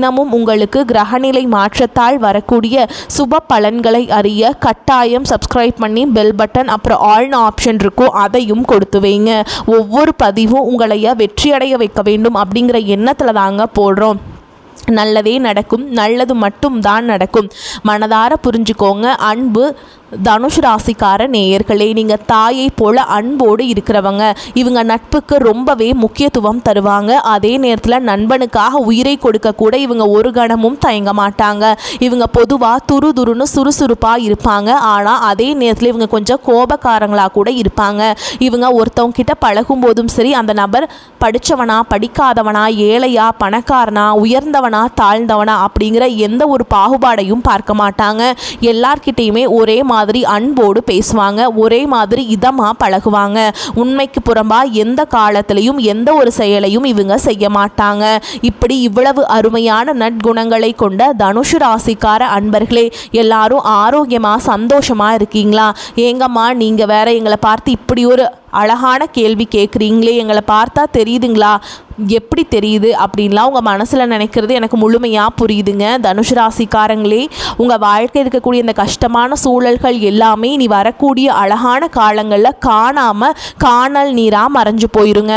தினமும் உங்களுக்கு கிரகநிலை மாற்றத்தால் வரக்கூடிய சுப பலன்களை அறிய கட்டாயம் சப்ஸ்கிரைப் பண்ணி பெல் பட்டன் அப்புறம் ஆல்னு ஆப்ஷன் இருக்கும். அதையும் கொடுத்து வைங்க. ஒவ்வொரு பதிவும் உங்களைய வெற்றியடைய வைக்க வேண்டும் அப்படிங்கிற எண்ணத்தில் தாங்க போடுறோம். நல்லதே நடக்கும். நல்லது மட்டும் தான் நடக்கும். மனதார புரிஞ்சுக்கோங்க. அன்பு தனுஷ் ராசிக்கார நேயர்களே நீங்கள் தாயை போல அன்போடு இருக்கிறவங்க. இவங்க நட்புக்கு ரொம்பவே முக்கியத்துவம் தருவாங்க. அதே நேரத்தில் நண்பனுக்காக உயிரை கொடுக்க கூட இவங்க ஒரு கணமும் தயங்க மாட்டாங்க. இவங்க பொதுவாக துரு துருன்னு சுறுசுறுப்பாக இருப்பாங்க. ஆனால் அதே நேரத்தில் இவங்க கொஞ்சம் கோபக்காரங்களாக கூட இருப்பாங்க. இவங்க ஒருத்தவங்க கிட்ட பழகும் போதும் சரி அந்த நபர் படித்தவனா படிக்காதவனா ஏழையா பணக்காரனா உயர்ந்தவனா தாழ்ந்தவனா அப்படிங்கிற எந்த ஒரு பாகுபாடையும் பார்க்க மாட்டாங்க. எல்லார்கிட்டேயுமே ஒரே மாதிரி மாதிரி அன்போடு பேசுவாங்க. ஒரே மாதிரி இதமாக பழகுவாங்க. உண்மைக்கு புறம்பாக எந்த காலத்திலையும் எந்த ஒரு செயலையும் இவங்க செய்ய மாட்டாங்க. இப்படி இவ்வளவு அருமையான நற்குணங்களை கொண்ட தனுஷு ராசிக்கார அன்பர்களே எல்லாரும் ஆரோக்கியமாக சந்தோஷமாக இருக்கீங்களா? ஏங்கம்மா நீங்கள் வேற எங்களை பார்த்து இப்படி ஒரு அழகான கேள்வி கேட்குறீங்களே எங்களை பார்த்தா தெரியுதுங்களா? எப்படி தெரியுது அப்படின்லாம் உங்கள் மனசில் நினைக்கிறது எனக்கு முழுமையாக புரியுதுங்க. தனுஷ் ராசிக்காரங்களே உங்கள் வாழ்க்கை இருக்கக்கூடிய இந்த கஷ்டமான சூழல்கள் எல்லாமே இனி வரக்கூடிய அழகான காலங்களில் காணாமல் காணல் நீராக மறைஞ்சு போயிருங்க.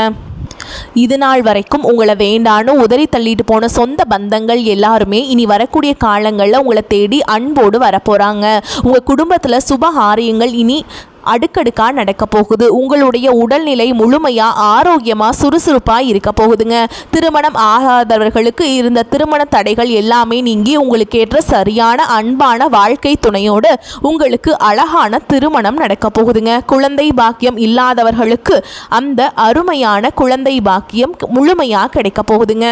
இது நாள் வரைக்கும் உங்களை வேண்டான்னு உதறி தள்ளிட்டு போன சொந்த பந்தங்கள் எல்லாருமே இனி வரக்கூடிய காலங்களில் உங்களை தேடி அன்போடு வரப்போகிறாங்க உங்கள் குடும்பத்தில் சுபகாரியங்கள் இனி அடுக்கடுக்காக நடக்க போகுது. உங்களுடைய உடல்நிலை முழுமையாக ஆரோக்கியமாக சுறுசுறுப்பாக இருக்க போகுதுங்க. திருமணம் ஆகாதவர்களுக்கு இருந்த திருமண தடைகள் எல்லாமே நீங்கி உங்களுக்கு ஏற்ற சரியான அன்பான வாழ்க்கை துணையோடு உங்களுக்கு அழகான திருமணம் நடக்க போகுதுங்க. குழந்தை பாக்கியம் இல்லாதவர்களுக்கு அந்த அருமையான குழந்தை பாக்கியம் முழுமையாக கிடைக்க போகுதுங்க.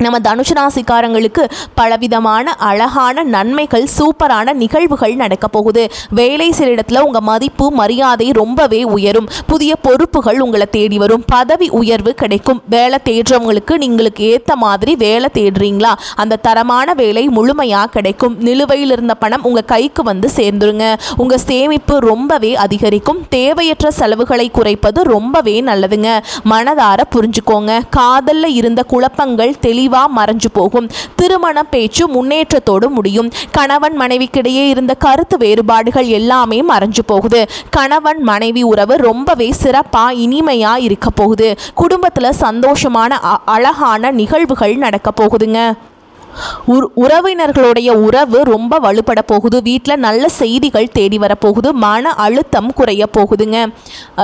நம்ம தனுஷ் ராசிக்காரங்களுக்கு பலவிதமான அழகான நன்மைகள் சூப்பரான நிகழ்வுகள் நடக்க போகுது. வேலை சில இடத்துல உங்கள் மதிப்பு மரியாதை ரொம்பவே உயரும். புதிய பொறுப்புகள் உங்களை தேடி வரும். பதவி உயர்வு கிடைக்கும். வேலை தேடுறவங்களுக்கு நீங்களுக்கு ஏற்ற மாதிரி வேலை தேடுறீங்களா? அந்த தரமான வேலை முழுமையாக கிடைக்கும். நிலுவையில் இருந்த பணம் உங்கள் கைக்கு வந்து சேர்ந்துருங்க. உங்கள் சேமிப்பு ரொம்பவே அதிகரிக்கும். தேவையற்ற செலவுகளை குறைப்பது ரொம்பவே நல்லதுங்க. மனதார புரிஞ்சுக்கோங்க. காதலில் இருந்த குழப்பங்கள் தெளிவு தெளிவாக மறைஞ்சு போகும். திருமண பேச்சு முன்னேற்றத்தோடு முடியும். கணவன் மனைவிக்கிடையே இருந்த கருத்து வேறுபாடுகள் எல்லாமே மறைஞ்சு போகுது. கணவன் மனைவி உறவு ரொம்பவே சிறப்பாக இனிமையாக இருக்க போகுது. குடும்பத்தில் சந்தோஷமான அழகான நிகழ்வுகள் நடக்க போகுதுங்க. உறவினர்களுடைய உறவு ரொம்ப வலுப்பட போகுது. வீட்டில் நல்ல செய்திகள் தேடி வரப்போகுது மன அழுத்தம் குறைய போகுதுங்க.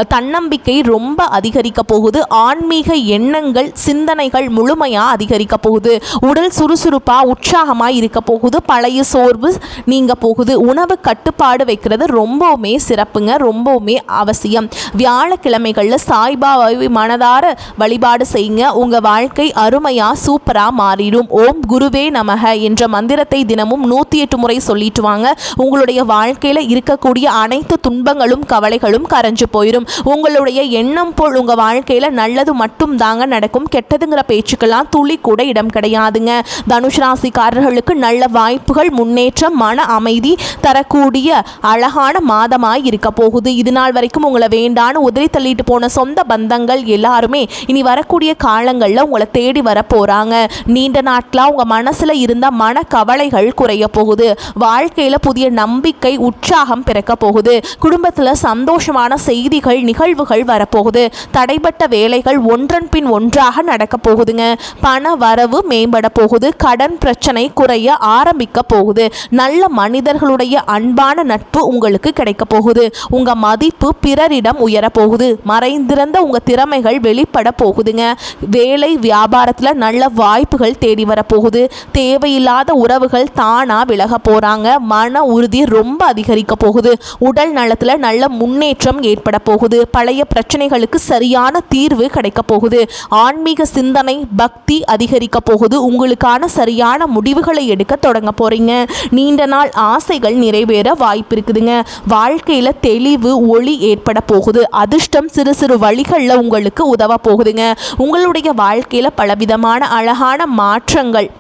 தன்னம்பிக்கை ரொம்ப அதிகரிக்க போகுது. ஆன்மீக எண்ணங்கள் சிந்தனைகள் முழுமையாக அதிகரிக்க போகுது. உடல் சுறுசுறுப்பாக உற்சாகமாக இருக்க போகுது. பழைய சோர்வு நீங்க போகுது. உணவு கட்டுப்பாடு வைக்கிறது ரொம்பவுமே சிறப்புங்க. ரொம்பவுமே அவசியம். வியாழக்கிழமைகளில் சாய்பாபாவை மனதார வழிபாடு செய்யுங்க. உங்கள் வாழ்க்கை அருமையாக சூப்பராக மாறிடும். ஓம் குருவே குருவே நமக என்ற மந்திரத்தை தினமும் நூற்றி எட்டு முறை சொல்லிட்டு வாங்க. உங்களுடைய வாழ்க்கையில் இருக்கக்கூடிய அனைத்து துன்பங்களும் கவலைகளும் கரைஞ்சு போயிடும் உங்களுடைய எண்ணம் போல் உங்கள் வாழ்க்கையில் நல்லது மட்டும் தாங்க நடக்கும். கெட்டதுங்கிற பேச்சுக்கெல்லாம் துளி கூட இடம் கிடையாதுங்க. தனுஷ் ராசிக்காரர்களுக்கு நல்ல வாய்ப்புகள் முன்னேற்றம் மன அமைதி தரக்கூடிய அழகான மாதமாய் இருக்க போகுது. இது நாள் வரைக்கும் உங்களை வேண்டான்னு உதறி தள்ளிட்டு போன சொந்த பந்தங்கள் எல்லாருமே இனி வரக்கூடிய காலங்களில் உங்களை தேடி வர போகிறாங்க நீண்ட நாட்களாக உங்கள் மன மனசுல இருந்த மன கவலைகள் குறைய போகுது. வாழ்க்கையில புதிய நம்பிக்கை உற்சாகம் பிறக்க போகுது. குடும்பத்துல சந்தோஷமான செய்திகள் நிகழ்வுகள் வரப்போகுது தடைப்பட்ட வேலைகள் ஒன்றன் பின் ஒன்றாக நடக்க போகுதுங்க. பண வரவு மேம்பட போகுது. கடன் பிரச்சனை குறைய ஆரம்பிக்க போகுது. நல்ல மனிதர்களுடைய அன்பான நட்பு உங்களுக்கு கிடைக்க போகுது. உங்க மதிப்பு பிறரிடம் உயர போகுது. மறைந்திருந்த உங்க திறமைகள் வெளிப்பட போகுதுங்க. வேலை வியாபாரத்தில் நல்ல வாய்ப்புகள் தேடி வரப்போகுது தேவையில்லாத உறவுகள் தானா விலக போறாங்க. மன உறுதி ரொம்ப அதிகரிக்க போகுது. உடல் நலத்துல நல்ல முன்னேற்றம் ஏற்பட போகுது. பழைய பிரச்சனைகளுக்கு சரியான தீர்வு கிடைக்க போகுது. ஆன்மீக சிந்தனை பக்தி அதிகரிக்க போகுது. உங்களுக்கான சரியான முடிவுகளை எடுக்க தொடங்க போறீங்க. நீண்ட நாள் ஆசைகள் நிறைவேற வாய்ப்பு இருக்குதுங்க. வாழ்க்கையில தெளிவு ஒளி ஏற்பட போகுது. அதிர்ஷ்டம் சிறு சிறு வழிகளில் உங்களுக்கு உதவ போகுதுங்க. உங்களுடைய வாழ்க்கையில பலவிதமான அழகான மாற்றங்கள்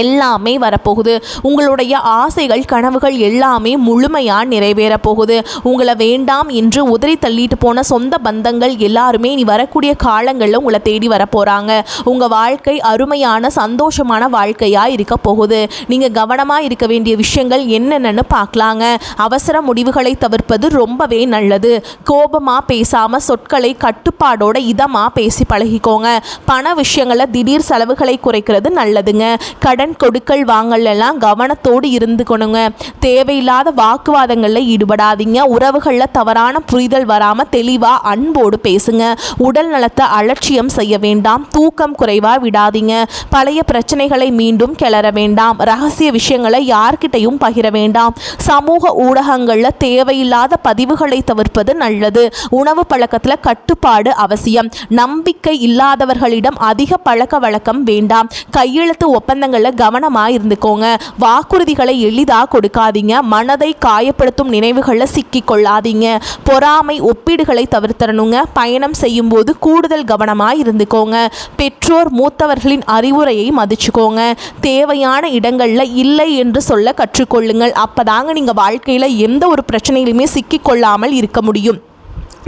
எல்லாமே வரப்போகுது. உங்களுடைய ஆசைகள் கனவுகள் எல்லாமே முழுமையாக நிறைவேற போகுது உங்களை வேண்டாம் என்று உதறி தள்ளிட்டு போன சொந்த பந்தங்கள் எல்லாருமே நீ வரக்கூடிய காலங்களில் உங்களை தேடி வரப்போகிறாங்க உங்கள் வாழ்க்கை அருமையான சந்தோஷமான வாழ்க்கையாக இருக்க போகுது. நீங்கள் கவனமாக இருக்க வேண்டிய விஷயங்கள் என்னென்னு பார்க்கலாங்க. அவசர முடிவுகளை தவிர்ப்பது ரொம்பவே நல்லது. கோபமாக பேசாமல் சொற்களை கட்டுப்பாடோட இதமாக பேசி பழகிக்கோங்க. பண விஷயங்களை திடீர் செலவுகளை குறைக்கிறது நல்லதுங்க. கடன் கொடுக்கல் வாங்கல் எல்லாம் கவனத்தோடு இருந்துக்கணுங்க. தேவையில்லாத வாக்குவாதங்களில் ஈடுபடாதீங்க. உறவுகளில் தவறான புரிதல் வராமல் தெளிவாக அன்போடு பேசுங்க. உடல் நலத்தை அலட்சியம் செய்ய வேண்டாம். தூக்கம் குறைவாக விடாதீங்க. பழைய பிரச்சனைகளை மீண்டும் கிளற வேண்டாம். ரகசிய விஷயங்களை யார்கிட்டையும் பகிர வேண்டாம். சமூக ஊடகங்களில் தேவையில்லாத பதிவுகளை தவிர்ப்பது நல்லது. உணவு பழக்கத்தில் கட்டுப்பாடு அவசியம். நம்பிக்கை இல்லாதவர்களிடம் அதிக பழக்க வழக்கம் வேண்டாம். கையெழுத்து ஒப்பந்தங்களில் கவனமாக இருந்துக்கோங்க வாக்குறுதிகளை எளிதாக கொடுக்காதீங்க. மனதை காயப்படுத்தும் நினைவுகளில் சிக்கி கொள்ளாதீங்க பொறாமை ஒப்பீடுகளை தவிர்த்தரணுங்க. பயணம் செய்யும்போது கூடுதல் கவனமாக இருந்துக்கோங்க பெற்றோர் மூத்தவர்களின் அறிவுரையை மதிச்சுக்கோங்க. தேவையான இடங்களில் இல்லை என்று சொல்ல கற்றுக்கொள்ளுங்கள். அப்பதாங்க நீங்கள் வாழ்க்கையில் எந்த ஒரு பிரச்சனையிலுமே சிக்கிக்கொள்ளாமல் இருக்க முடியும்.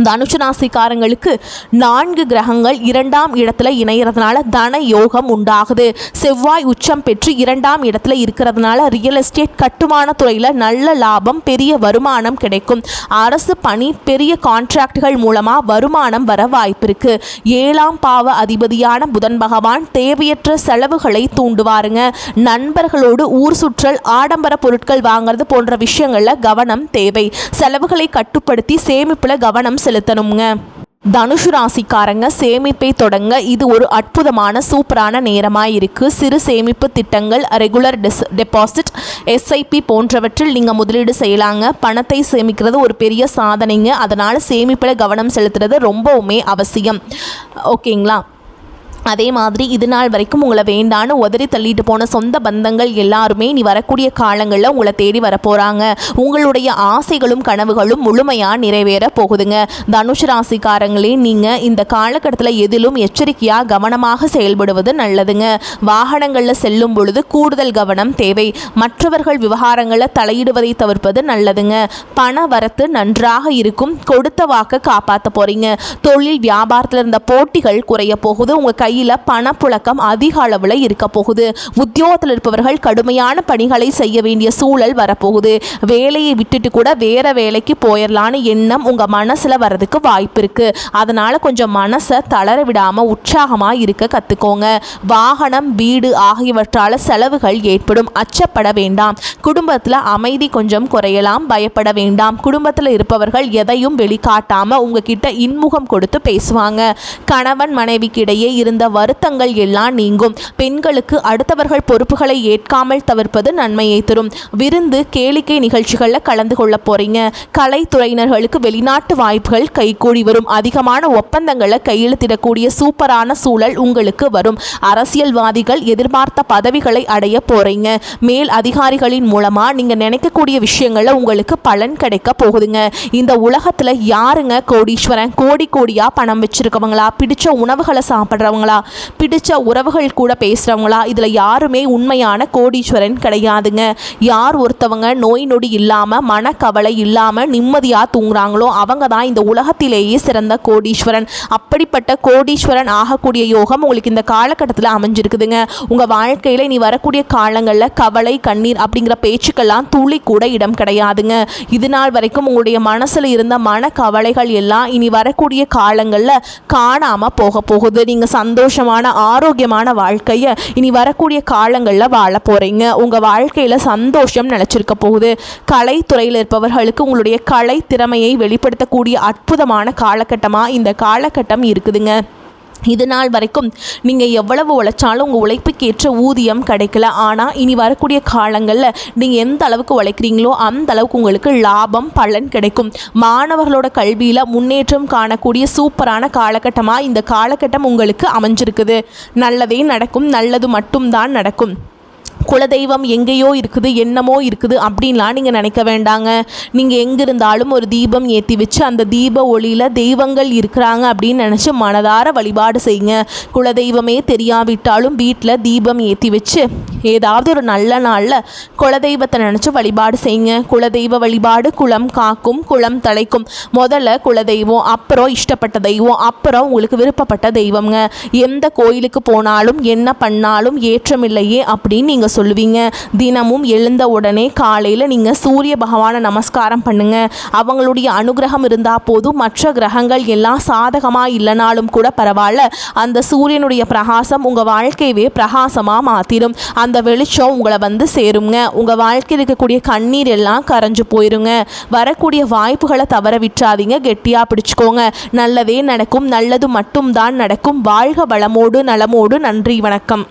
தனுஷு ராசிக்காரங்களுக்கு நான்கு கிரகங்கள் இரண்டாம் இடத்துல இணையறதுனால தன யோகம் உண்டாகுது. செவ்வாய் உச்சம் பெற்று இரண்டாம் இடத்துல இருக்கிறதுனால ரியல் எஸ்டேட் கட்டுமான துறையில் நல்ல லாபம் பெரிய வருமானம் கிடைக்கும். அரசு பணி பெரிய கான்ட்ராக்டுகள் மூலமாக வருமானம் வர வாய்ப்பு இருக்கு. ஏழாம் பாவ அதிபதியான புதன் பகவான் தேவையற்ற செலவுகளை தூண்டுவாருங்க. நண்பர்களோடு ஊர் சுற்றல் ஆடம்பர பொருட்கள் வாங்குறது போன்ற விஷயங்களில் கவனம் தேவை. செலவுகளை கட்டுப்படுத்தி சேமிப்பில் கவனம் செலுத்தணுங்க தனுஷு ராசிக்காரங்க சேமிப்பை தொடங்க இது ஒரு அற்புதமான சூப்பரான நேரமாக இருக்குது சிறு சேமிப்பு திட்டங்கள் ரெகுலர் டெஸ் டெபாசிட் எஸ்ஐபி போன்றவற்றில் நீங்கள் முதலீடு செய்யலாங்க. பணத்தை சேமிக்கிறது ஒரு பெரிய சாதனைங்க. அதனால் சேமிப்பில் கவனம் செலுத்துறது ரொம்பவுமே அவசியம். ஓகேங்களா? அதே மாதிரி இது நாள் வரைக்கும் உங்களை வேண்டான்னு உதறி தள்ளிட்டு போன சொந்த பந்தங்கள் எல்லாருமே நீ வரக்கூடிய காலங்களில் உங்களை தேடி வரப்போகிறாங்க உங்களுடைய ஆசைகளும் கனவுகளும் முழுமையாக நிறைவேற போகுதுங்க. தனுஷ் ராசிக்காரங்களே நீங்கள் இந்த காலகட்டத்தில் எதிலும் எச்சரிக்கையாக கவனமாக செயல்படுவது நல்லதுங்க. வாகனங்களில் செல்லும் பொழுது கூடுதல் கவனம் தேவை. மற்றவர்கள் விவகாரங்களில் தலையிடுவதை தவிர்ப்பது நல்லதுங்க. பண வரத்து நன்றாக இருக்கும். கொடுத்த வாக்க காப்பாற்ற போகிறீங்க தொழில் வியாபாரத்தில் இருந்த போட்டிகள் குறைய போகுது. உங்கள் கை கையில் பணப்புழக்கம் அதிக அளவில் இருக்க போகுது. உத்தியோகத்தில் இருப்பவர்கள் கடுமையான பணிகளை செய்ய வேண்டிய சூழல் வரப்போகுது. வேலையை விட்டுட்டு கூட வேற வேலைக்கு போயிடலான்னு எண்ணம் உங்கள் மனசில் வர்றதுக்கு வாய்ப்பு இருக்குது அதனால் கொஞ்சம் மனசை தளர விடாமல் உற்சாகமாக இருக்க கற்றுக்கோங்க வாகனம் வீடு ஆகியவற்றால் செலவுகள் ஏற்படும். அச்சப்பட வேண்டாம். குடும்பத்தில் அமைதி கொஞ்சம் குறையலாம். பயப்பட வேண்டாம். குடும்பத்தில் இருப்பவர்கள் எதையும் வெளிக்காட்டாமல் உங்ககிட்ட இன்முகம் கொடுத்து பேசுவாங்க. கணவன் மனைவிக்கு இடையே இருந்த வருத்தங்கள் எல்லாம் நீங்கும். பெண்களுக்கு அடுத்தவர்கள் பொறுப்புகளை ஏற்காமல் தவிர்ப்பது நன்மையை தரும். விருந்து கேளிக்கை நிகழ்ச்சிகளில் கலந்து கொள்ள போறீங்க. கலைத்துறையினர்களுக்கு வெளிநாட்டு வாய்ப்புகள் கைகூடி வரும். அதிகமான ஒப்பந்தங்களை கையெழுத்திடக்கூடிய சூப்பரான சூழல் உங்களுக்கு வரும். அரசியல்வாதிகள் எதிர்பார்த்த பதவிகளை அடைய போறீங்க. மேல் அதிகாரிகளின் மூலமா நீங்க நினைக்கக்கூடிய விஷயங்கள்ல உங்களுக்கு பலன் கிடைக்க போகுதுங்க. இந்த உலகத்துல யாருங்க கோடீஸ்வரன்? கோடி கோடியா பணம் வச்சிருக்கவங்களா? பிடிச்ச உணவுகளை சாப்பிட்றவங்களா? பேசுகிறவங்களா பிடிச்ச உறவுகள் கூட பேசுகிறவங்களா இதில் யாருமே உண்மையான கோடீஸ்வரன் கிடையாதுங்க. யார் ஒருத்தவங்க நோய் நொடி இல்லாமல் மனக்கவலை இல்லாமல் நிம்மதியாக தூங்குறாங்களோ அவங்க தான் இந்த உலகத்திலேயே சிறந்த கோடீஸ்வரன். அப்படிப்பட்ட கோடீஸ்வரன் ஆகக்கூடிய யோகம் உங்களுக்கு இந்த காலகட்டத்தில் அமைஞ்சிருக்குதுங்க. உங்கள் வாழ்க்கையில் இனி வரக்கூடிய காலங்களில் கவலை கண்ணீர் அப்படிங்கிற பேச்சுக்கெல்லாம் துளி கூட இடம் கிடையாதுங்க. இது நாள் வரைக்கும் உங்களுடைய மனசில் இருந்த மன கவலைகள் எல்லாம் இனி வரக்கூடிய காலங்களில் காணாமல் போக போகுது. நீங்கள் சந்தோஷம் சந்தோஷமான ஆரோக்கியமான வாழ்க்கையை இனி வரக்கூடிய காலங்களில் வாழ போகிறீங்க உங்கள் வாழ்க்கையில் சந்தோஷம் நிலச்சிருக்க போகுது. கலைத்துறையில் இருப்பவர்களுக்கு உங்களுடைய கலை திறமையை வெளிப்படுத்தக்கூடிய அற்புதமான காலகட்டமாக இந்த காலகட்டம் இருக்குதுங்க. இது நாள் வரைக்கும் நீங்கள் எவ்வளவு உழைச்சாலும் உங்கள் உழைப்புக்கேற்ற ஊதியம் கிடைக்கல. ஆனால் இனி வரக்கூடிய காலங்களில் நீங்கள் எந்த அளவுக்கு உழைக்கிறீங்களோ அந்த அளவுக்கு உங்களுக்கு லாபம் பலன் கிடைக்கும். மாணவர்களோட கல்வியில் முன்னேற்றம் காணக்கூடிய சூப்பரான காலகட்டமாக இந்த காலகட்டம் உங்களுக்கு அமைஞ்சிருக்குது. நல்லதே நடக்கும் நல்லது மட்டும்தான் நடக்கும். குலதெய்வம் எங்கேயோ இருக்குது என்னமோ இருக்குது அப்படின்லாம் நீங்கள் நினைக்க வேண்டாங்க. நீங்கள் எங்கே இருந்தாலும் ஒரு தீபம் ஏற்றி வச்சு அந்த தீப ஒளியில் தெய்வங்கள் இருக்கிறாங்க அப்படின்னு நினச்சி மனதார வழிபாடு செய்யுங்க. குலதெய்வமே தெரியாவிட்டாலும் வீட்டில் தீபம் ஏற்றி வச்சு ஏதாவது ஒரு நல்ல நாளில் குலதெய்வத்தை நினச்சி வழிபாடு செய்யுங்க. குலதெய்வ வழிபாடு குலம் காக்கும் குளம் தலைக்கும் முதல்ல குலதெய்வம் அப்புறம் இஷ்டப்பட்ட தெய்வம் அப்புறம் உங்களுக்கு விருப்பப்பட்ட தெய்வம்ங்க. எந்த கோயிலுக்கு போனாலும் என்ன பண்ணாலும் ஏற்றமில்லையே அப்படின்னு நீங்கள் சொல்லுவீங்க. தினமும் எழுந்த உடனே காலையில் நீங்கள் சூரிய பகவானை நமஸ்காரம் பண்ணுங்க. அவங்களுடைய அனுகிரகம் இருந்தால் போதும். மற்ற கிரகங்கள் எல்லாம் சாதகமாக இல்லைனாலும் கூட பரவாயில்ல. அந்த சூரியனுடைய பிரகாசம் உங்கள் வாழ்க்கையவே பிரகாசமாக மாற்றிடும் அந்த வெளிச்சம் உங்களை வந்து சேருங்க. உங்கள் வாழ்க்கையில் இருக்கக்கூடிய கண்ணீர் எல்லாம் கரைஞ்சு போயிருங்க. வரக்கூடிய வாய்ப்புகளை தவற விட்டுறாதீங்க. கெட்டியாக பிடிச்சிக்கோங்க. நல்லதே நடக்கும். நல்லது மட்டும்தான் நடக்கும். வாழ்க வளமோடு நலமோடு. நன்றி வணக்கம்.